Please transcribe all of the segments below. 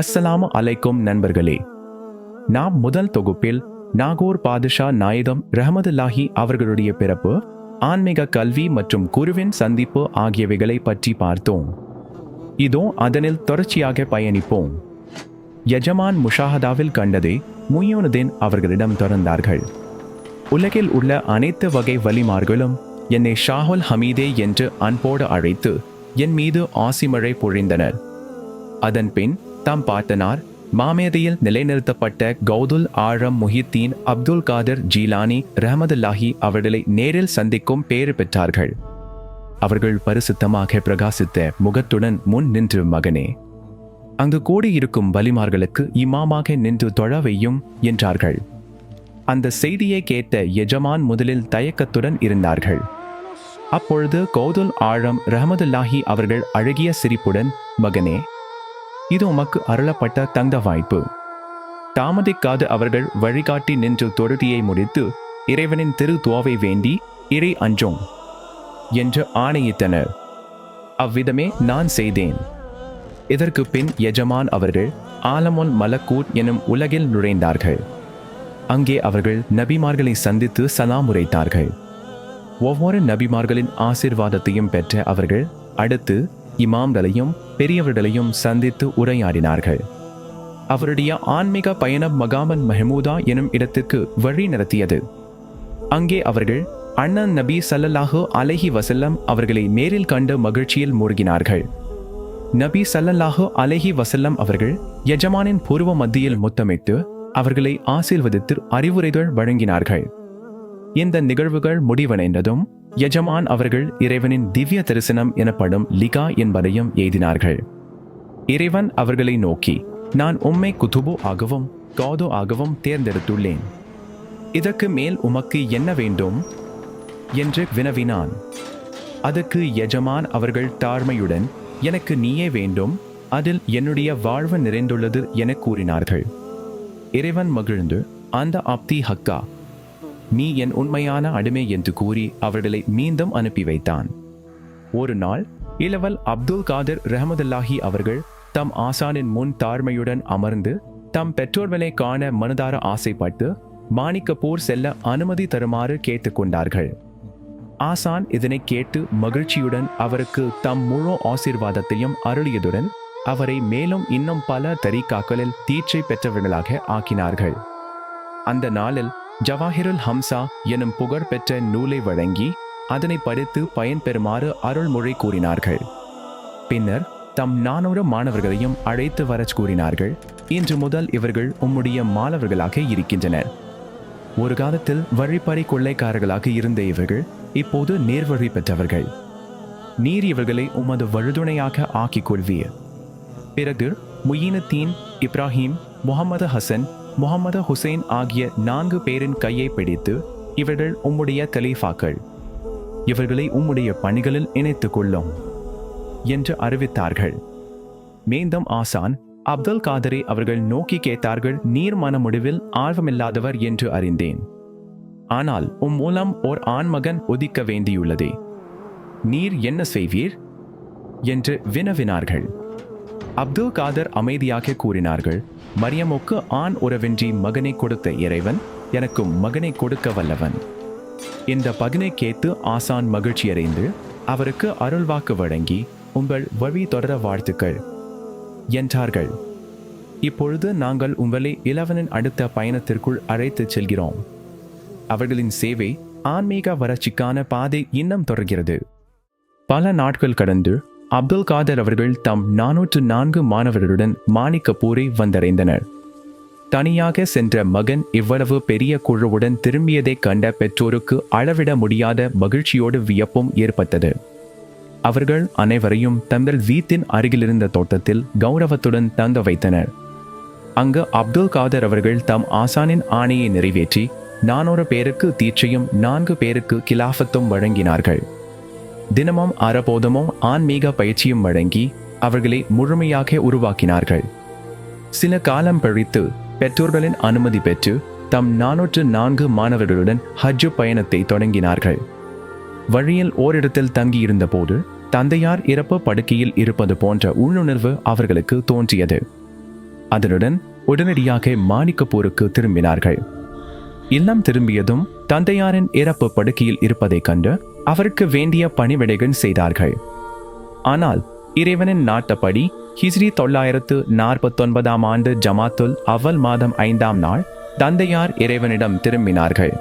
அஸ்ஸலாமு அலைக்கும் நண்பர்களே. நாம் முதல் தொகுப்பில் நாகூர் பாதுஷா நாயதம் ரஹமதுல்லாஹி அவர்களுடைய பிறப்பு ஆன்மீக கல்வி மற்றும் குருவின் சந்திப்பு ஆகியவைகளை பற்றி பார்த்தோம். இதோ அதனில் தொடர்ச்சியாக பயணிப்போம். யஜமான் முஷாஹதாவில் கண்டதை முய்யோனுதீன் அவர்களிடம் தொடர்ந்தார்கள். உலகில் உள்ள அனைத்து வகை வலிமார்களும் என்னை ஷாஹுல் ஹமீதே என்று அன்போடு அழைத்து என் மீது ஆசிமழை பொழிந்தனர். அதன் பின் தாம் பார்த்தனார் மாமேதையில் நிலைநிறுத்தப்பட்ட கௌதுல் ஆழம் முஹித்தீன் அப்துல் காதர் ஜீலானி ரஹமதுல்லாஹி அவர்களை நேரில் சந்திக்கும் பேறு பெற்றார்கள். அவர்கள் பரிசுத்தமாக பிரகாசித்த முகத்துடன் முன் நின்று மகனே அங்கு கூடியிருக்கும் வலிமார்களுக்கு இமாமாக நின்று தொழ வையும் என்றார்கள். அந்த செய்தியை கேட்ட எஜமான் முதலில் தயக்கத்துடன் இருந்தார்கள். அப்பொழுது கௌதுல் ஆழம் ரஹமதுல்லாஹி அவர்கள் அழகிய சிரிப்புடன் மகனே இது உமக்கு அருளப்பட்ட தந்த வாய்ப்பு தாமதிக்காது அவர்கள் வழிகாட்டி நின்று தொழுதியை முடித்து இறைவனின் திரு துவாவை வேண்டி இறை அஞ்சோம் என்று ஆணையிட்டனர். அவ்விதமே நான் செய்தேன். இதற்கு பின் எஜமான் அவர்கள் ஆலமொன் மலக்கூட் எனும் உலகில் நுழைந்தார்கள். அங்கே அவர்கள் நபிமார்களை சந்தித்து சலாம் உரைத்தார்கள். ஒவ்வொரு நபிமார்களின் ஆசிர்வாதத்தையும் பெற்ற அவர்கள் அடுத்து இமாம்களையும் பெரியவர்களையும் சந்தித்து உரையாடினார்கள். அவருடைய ஆன்மீக பயணம் மகாமன் மெஹமூதா எனும் இடத்துக்கு வழி நடத்தியது. அங்கே அவர்கள் அண்ணன் நபி சல்லல்லாஹு அலைஹி வசல்லம் அவர்களை நேரில் கண்டு மகிழ்ச்சியில் மூழ்கினார்கள். நபி சல்லல்லாஹு அலைஹி வசல்லம் அவர்கள் எஜமானின் பூர்வ மத்தியில் முத்தமிட்டு அவர்களை ஆசீர்வதித்து அறிவுரைகள் வழங்கினார்கள். இந்த நிகழ்வுகள் முடிவடைந்ததும் எஜமான் அவர்கள் இறைவனின் திவ்ய தரிசனம் எனப்படும் லிகா என்பதையும் எய்தினார்கள் இறைவன் அவர்களை நோக்கி நான் உம்மை குதுபு ஆகவும் காதோ ஆகவும் தேர்ந்தெடுத்துள்ளேன். இதற்கு மேல் உமக்கு என்ன வேண்டும்? என்று வினவினான். அதற்கு எஜமான் அவர்கள் தாழ்மையுடன் எனக்கு நீயே வேண்டும் அதில் என்னுடைய வாழ்வு நிறைந்துள்ளது என கூறினார்கள். இறைவன் மகிழ்ந்து அந்த ஆப்தி ஹக்கா நீ என் உண்மையான அடிமை என்று கூறி அவர்களை மீண்டும் அனுப்பி வைத்தான். ஒரு நாள் இளவல் அப்துல் காதர் ரஹமதுல்லாஹி அவர்கள் தம் ஆசானின் முன் தாழ்மையுடன் அமர்ந்து தம் பெற்றோர்களை காண மனதார ஆசைப்பட்டு மாணிக்கப்பூர் செல்ல அனுமதி தருமாறு கேட்டுக்கொண்டார்கள் ஆசான் இதனை கேட்டு மகிழ்ச்சியுடன் அவருக்கு தம் முழு ஆசீர்வாதத்தையும் அருளியதுடன் அவரை மேலும் இன்னும் பல தரிகாக்களில் தீட்சை பெற்றவர்களாக ஆக்கினார்கள். அந்த நாளில் ஜவாஹிருல் ஹம்சா எனும் புகழ்பெற்ற நூலை வழங்கி அதனை படித்து பயன்பெறுமாறு அருள்மொழி கூறினார்கள். பின்னர் தம் நானூறு மாணவர்களையும் அழைத்து வரச் கூறினார்கள். இன்று முதல் இவர்கள் உம்முடைய மாணவர்களாக இருக்கின்றனர். ஒரு காலத்தில் வழிப்பறி கொள்ளைக்காரர்களாக இருந்த இவர்கள் இப்போது நேர்வழி பெற்றவர்கள். நீர் இவர்களை உமது வழுதுணையாக ஆக்கிக் கொள்வீர். பிறகு முயினுத்தீன் இப்ராஹிம் முகமது ஹசன் முகமது ஹுசைன் ஆகிய நான்கு பேரின் கையை பிடித்து இவர்கள் உம்முடைய கலீஃபாக்கள். இவர்களை உம்முடைய பணிகளில் இணைத்துக் கொள்ளும் என்று அறிவித்தார்கள். மேந்தம் ஆசான் அப்துல் காதரை அவர்கள் நோக்கி கேட்டார்கள் நீர் மன முடிவில் ஆர்வமில்லாதவர் என்று அறிந்தேன். ஆனால் உம் மூலம் ஓர் ஆண்மகன் ஒதிக்க வேண்டியுள்ளதே. நீர் என்ன செய்வீர்? என்று வினவினார்கள். அப்துல் காதர் அமைதியாக கூறினார்கள் மரியமுக்கு ஆண் உறவின்றி மகனை கொடுத்த இறைவன் எனக்கும் மகனை கொடுக்க வல்லவன். இந்த பகனை கேத்து ஆசான் மகிழ்ச்சியடைந்து அவருக்கு அருள்வாக்கு வழங்கி உங்கள் வழி தொடர வாழ்த்துக்கள் என்றார்கள். இப்பொழுது நாங்கள் உங்களை இளவனின் அடுத்த பயணத்திற்குள் அழைத்துச் செல்கிறோம். அவர்களின் சேவை ஆன்மீக வளர்ச்சிக்கான பாதை இன்னும் தொடர்கிறது. பல நாட்கள் கடந்து அப்துல் காதர் அவர்கள் தம் நானூற்று நான்கு மாணவர்களுடன் மாணிக்கப்பூரை வந்தடைந்தனர். தனியாக சென்ற மகன் இவ்வளவு பெரிய குழுவுடன் திரும்பியதைக் கண்ட பெற்றோருக்கு அளவிட முடியாத மகிழ்ச்சியோடு வியப்பும் ஏற்பட்டது. அவர்கள் அனைவரையும் தங்கள் வீட்டின் அருகிலிருந்த தோட்டத்தில் கௌரவத்துடன் தங்க வைத்தனர். அங்கு அப்துல் காதர் அவர்கள் தம் ஆசானின் ஆணையை நிறைவேற்றி நானூறு பேருக்கு தீட்சையும் நான்கு பேருக்கு கிலாஃபத்தும் வழங்கினார்கள். தினமும் அறபோதமும் ஆன்மீக பயிற்சியும் வழங்கி அவர்களை முழுமையாக உருவாக்கினார்கள். சில காலம் கழித்து பெற்றோர்களின் அனுமதி பெற்று தம் நானூற்று நான்கு மாணவர்களுடன் ஹஜ்ஜு பயணத்தை தொடங்கினார்கள். வழியில் ஓரிடத்தில் தங்கியிருந்த போது தந்தையார் இறப்பு படுக்கையில் இருப்பது போன்ற உள்ளுணர்வு அவர்களுக்கு தோன்றியது. அதனுடன் உடனடியாக மாணிக்கப்பூருக்கு திரும்பினார்கள். இல்லம் திரும்பியதும் தந்தையாரின் இறப்பு படுக்கையில் இருப்பதைக் கண்டு அவருக்கு வேண்டிய பணிவிடைகள் செய்தார்கள். ஆனால் இறைவனின் நாட்டப்படி ஹிஸ்ரி தொள்ளாயிரத்து நாற்பத்தொன்பதாம் ஆண்டு ஜமாத்துல் அவ்வல் மாதம் ஐந்தாம் நாள் தந்தையார் இறைவனிடம் திரும்பினார்கள்.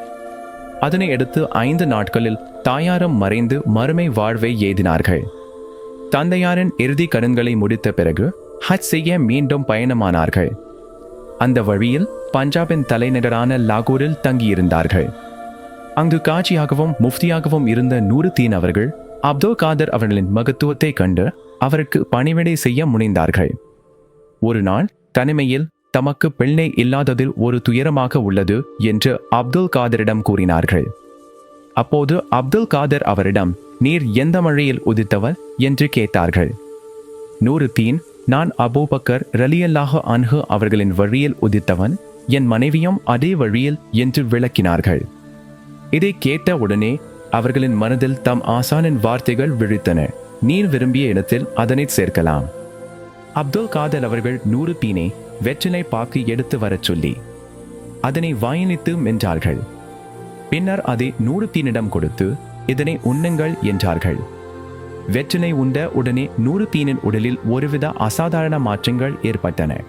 அதனை அடுத்து ஐந்து நாட்களில் தாயாரும் மறைந்து மறுமை வாழ்வை எய்தினார்கள். தந்தையாரின் இறுதி கடன்களை முடித்த பிறகு ஹஜ் செய்ய மீண்டும் பயணமானார்கள். அந்த வழியில் பஞ்சாபின் தலைநகரான லாகூரில் தங்கியிருந்தார்கள். அங்கு காட்சியாகவும் முஃப்தியாகவும் இருந்த நூறுதீன் அவர்கள் அப்துல் காதர் அவர்களின் மகத்துவத்தை கண்டு அவருக்கு பணிவிடை செய்ய முனைந்தார்கள். ஒரு நாள் தனிமையில் தமக்கு பிள்ளை இல்லாததில் ஒரு துயரமாக உள்ளது என்று அப்துல் காதரிடம் கூறினார்கள். அப்போது அப்துல் காதர் அவரிடம் நீர் எந்த மழையில் உதித்தவர்? என்று கேட்டார்கள். நூறுதீன் நான் அபூபக்கர் ரலியல்லாக அன்ஹு அவர்களின் வழியில் உதித்தவன் என் மனைவியும் அதே வழியில் என்று விளக்கினார்கள். இதை கேட்ட உடனே அவர்களின் மனதில் தம் ஆசானின் வார்த்தைகள் விழித்தன. நீர் விரும்பிய இடத்தில் அதனை சேர்க்கலாம். அப்துல் காதர் அவர்கள் நூறு பீனை வெற்றிலை பாக்கு எடுத்து வரச் சொல்லி அதனை வாயினித்து மென்றார்கள். பின்னர் அதை நூறு பீனிடம் கொடுத்து இதனை உண்ணுங்கள் என்றார்கள். வெற்றிலை உண்ட உடனே நூறு தீனின் உடலில் ஒருவித அசாதாரண மாற்றங்கள் ஏற்பட்டன.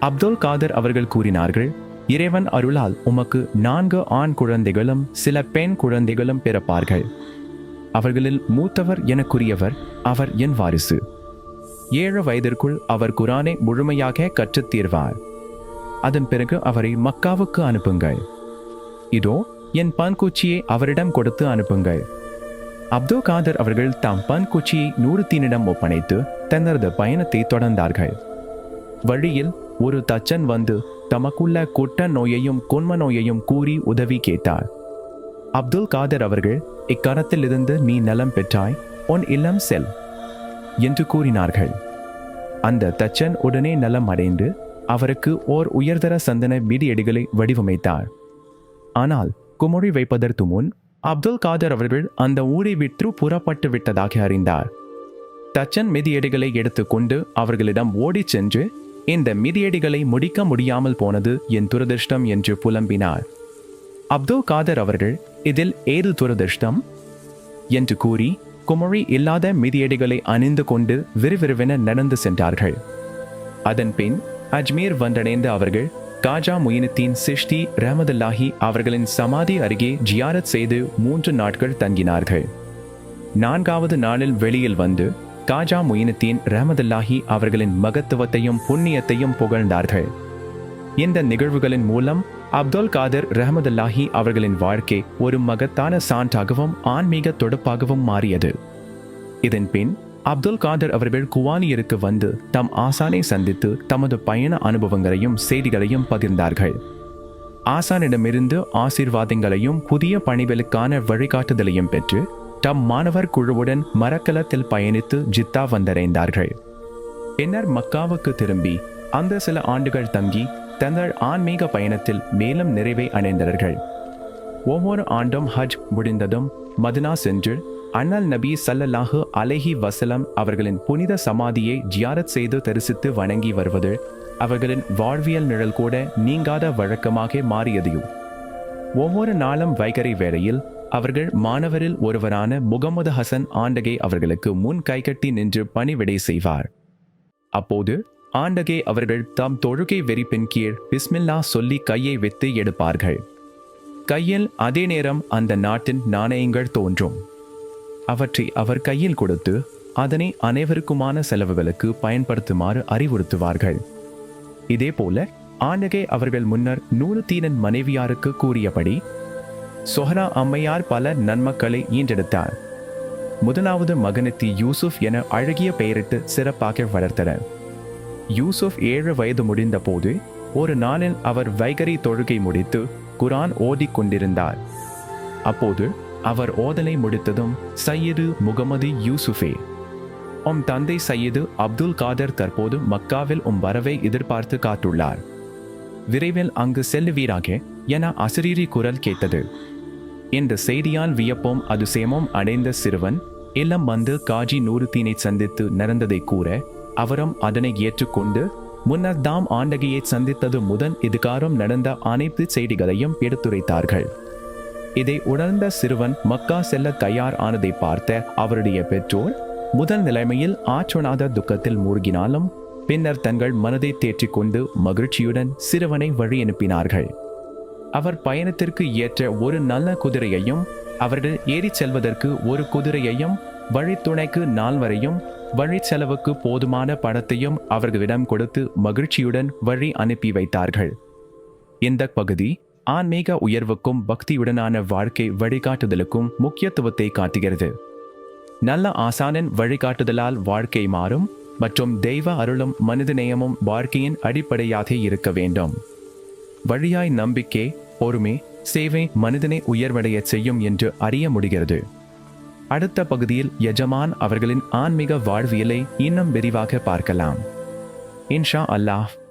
அப்துல் காதர் அவர்கள் கூறினார்கள் இறைவன் அருளால் உமக்கு நான்கு ஆண் குழந்தைகளும் சில பெண் குழந்தைகளும் பிறப்பார்கள். அவர்களில் மூத்தவர் எனக்குரியவர் அவர் என் வாரிசு. ஏழு வயதிற்குள் அவர் குரானை முழுமையாக கற்றுத் தீர்வார். அதன் பிறகு அவரை மக்காவுக்கு அனுப்புங்கள். இதோ என் பான்கூச்சியை அவரிடம் கொடுத்து அனுப்புங்கள். அப்துல் காதர் அவர்கள் தாம் பன்குச்சியை நூறுத்தீனிடம் ஒப்படைத்து தனது பயணத்தை தொடர்ந்தார்கள். வழியில் ஒரு தச்சன் வந்து தமக்குள்ள குட்ட நோயையும் குன்ம நோயையும் கூறி உதவி கேட்டார். அப்துல் காதர் அவர்கள் இக்கணத்திலிருந்து நீ நலம் பெற்றாய் உன் இல்லம் செல் என்று கூறினார்கள். அந்த தச்சன் உடனே நலம் அடைந்து அவருக்கு ஓர் உயர்தர சந்தன மிதியடிகளை வடிவமைத்தார். ஆனால் குமொழி வைப்பதற்கு முன் அப்துல் காதர் அவர்கள் அந்த ஊரை விற்று புறப்பட்டு விட்டதாக அறிந்தார். தச்சன் மிதியடிகளை எடுத்துக்கொண்டு அவர்களிடம் ஓடிச் சென்று இந்த மிதியடிகளை முடிக்க முடியாமல் போனது என் துரதிருஷ்டம் என்று புலம்பினார். அப்துல் காதர் அவர்கள் இதில் ஏது துரதிருஷ்டம் என்று கூறி குமரி இல்லாத மிதியடிகளை அணிந்து கொண்டு விறுவிறுவென நடந்து சென்றார்கள். அதன் பின் அஜ்மீர் வந்தடைந்த அவர்கள் காஜா முயினுத்தீன் சிஷ்தி ரஹமதுல்லாஹி அவர்களின் சமாதி அருகே ஜியாரத் செய்து மூன்று நாட்கள் தங்கினார்கள். நான்காவது நாளில் வெளியில் வந்து காஜா முயினுத்தீன் ரஹமதுல்லாஹி அவர்களின் மகத்துவத்தையும் புண்ணியத்தையும் புகழ்ந்தார்கள். இந்த நிகழ்வுகளின் மூலம் அப்துல் காதர் ரஹமதுல்லாஹி அவர்களின் வாழ்க்கை ஒரு மகத்தான சான்றாகவும் ஆன்மீக தொடுப்பாகவும் மாறியது. இதன் பின் அப்துல் காதர் அவர்கள் குவானியருக்கு வந்து தம் ஆசானை சந்தித்து தமது பயண அனுபவங்களையும் செய்திகளையும் பகிர்ந்தார்கள். ஆசானிடமிருந்து ஆசீர்வாதங்களையும் புதிய பணிகளுக்கான வழிகாட்டுதலையும் பெற்று தம் மாணவர் குழுவுடன் மரக்கலத்தில் பயணித்து ஜித்தா வந்தடைந்தார்கள். பின்னர் மக்காவுக்கு திரும்பி அந்த சில ஆண்டுகள் தங்கி தங்கள் ஆன்மீக பயணத்தில் மேலும் நிறைவை அடைந்தார்கள் ஒவ்வொரு ஆண்டும் ஹஜ் முடிந்ததும் மதினா சென்று அண்ணல் நபி சல்லல்லாஹு அலைஹி வசலம் அவர்களின் புனித சமாதியை ஜியாரத் செய்து தரிசித்து வணங்கி வருவது அவர்களின் வாழ்வியல் நிழல் கூட நீங்காத வழக்கமாக மாறியதையும். ஒவ்வொரு நாளும் வைகரை வேளையில் அவர்கள் மாணவரில் ஒருவரான முகமது ஹசன் ஆண்டகே அவர்களுக்கு முன் கைகட்டி நின்று பணிவிடை செய்வார். அப்போது ஆண்டகே அவர்கள் தாம் தொழுகை வெறிப்பின் கீழ் பிஸ்மில்லா சொல்லி கையை வைத்து எடுப்பார்கள். கையில் அதே நேரம் அந்த நாட்டின் நாணயங்கள் தோன்றும். அவற்றை அவர் கையில் கொடுத்து அதனை அனைவருக்குமான செலவுகளுக்கு பயன்படுத்துமாறு அறிவுறுத்துவார்கள். இதேபோல ஆண்டகே அவர்கள் முன்னர் நூலுத்தீனன் மனைவியாருக்கு கூறியபடி சொஹரா அம்மையார் பல நன்மக்களை ஈன்றெடுத்தார். முதலாவது மகனத்தி யூசுப் என அழகிய பெயரிட்டு சிறப்பாக வளர்த்தனர் யூசுப் ஏழு வயது முடிந்த போது ஒரு நாளில் அவர் வைகரி தொழுகை முடித்து குரான் ஓதிக் கொண்டிருந்தார் அப்போது அவர் ஓதலை முடித்ததும் சையது முகமது யூசுஃபே. உம் தந்தை சையது அப்துல் காதர் தற்போது மக்காவில் உம் வரவை எதிர்பார்த்து காத்துள்ளார். விரைவில் அங்கு செல்லுவீராக என அசரீரி குரல் கேட்டது. இந்த செய்தியால் வியப்பும் அதிசயமும் அடைந்த சிறுவன் இல்லம் வந்து காஜி நூறுத்தீனை சந்தித்து நடந்ததை கூற அவரும் அதனை ஏற்றுக்கொண்டு முன்னர் தாம் ஆண்டகையை சந்தித்தது முதல் இதுகாரம் நடந்த அனைத்து செய்திகளையும் எடுத்துரைத்தார்கள். இதை உணர்ந்த சிறுவன் மக்கா செல்ல தயார் ஆனதை பார்த்த அவருடைய பெற்றோர் முதல் நிலைமையில் ஆற்றொணாத துக்கத்தில் மூழ்கினாலும் பின்னர் தங்கள் மனதை தேற்றிக் கொண்டு மகிழ்ச்சியுடன் சிறுவனை வழி அனுப்பினார்கள். அவர் பயணத்திற்கு ஏற்ற ஒரு நல்ல குதிரையையும் அவர்கள் ஏறிச் செல்வதற்கு ஒரு குதிரையையும் வழித்துணைக்கு நால்வரையும் வழி செலவுக்கு போதுமான பணத்தையும் அவர்களிடம் கொடுத்து மகிழ்ச்சியுடன் வழி அனுப்பி வைத்தார்கள். இந்த பகுதி ஆன்மீக உயர்வுக்கும் பக்தியுடனான வாழ்க்கை வழிகாட்டுதலுக்கும் முக்கியத்துவத்தை காட்டுகிறது. நல்ல ஆசானின் வழிகாட்டுதலால் வாழ்க்கை மாறும் மற்றும் தெய்வ அருளும் மனிதநேயமும் வாழ்க்கையின் அடிப்படையாக இருக்க வேண்டும். வழியாய் நம்பிக்கை பொறுமை சேவை மனிதனை உயர்வடைய செய்யும் என்று அறிய முடிகிறது. அடுத்த பகுதியில் எஜமான் அவர்களின் ஆன்மீக வாழ்வியலை இன்னும் விரிவாக பார்க்கலாம். இன்ஷா அல்லாஹ்.